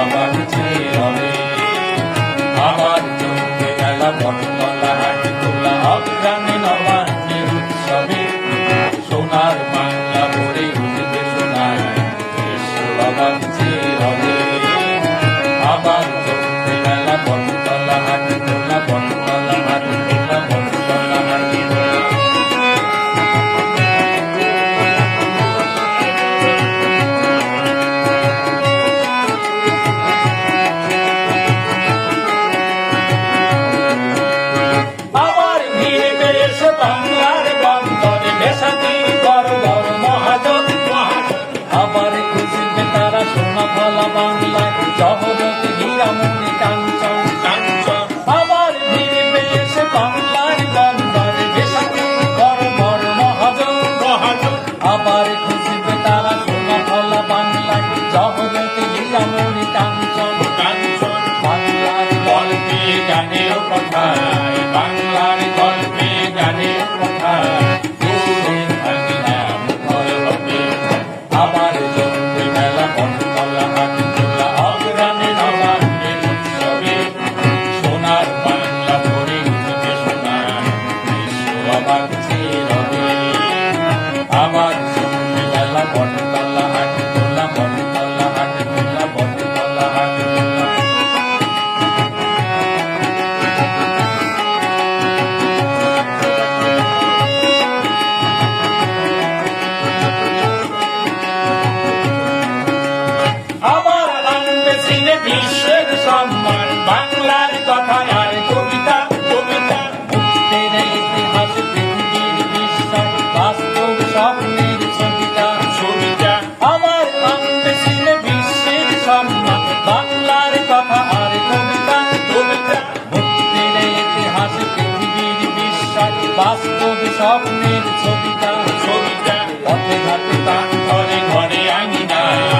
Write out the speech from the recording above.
আমার চেয়ে আমার চোখে গেল বটতলা হাটি তোলা অগ্রামে নবান্নের উৎসবে। সোনার বাংলা ভরে উঠবে সোনার বাবা বাংলা বাংলায় শহরতে হীরামণি কাঞ্চন কাঞ্চন। আবার আবার খুশি স্বপ্নের ছবিটা ছবিটা পথে ঘাটে তার ঘরে ঘরে আঙিনায়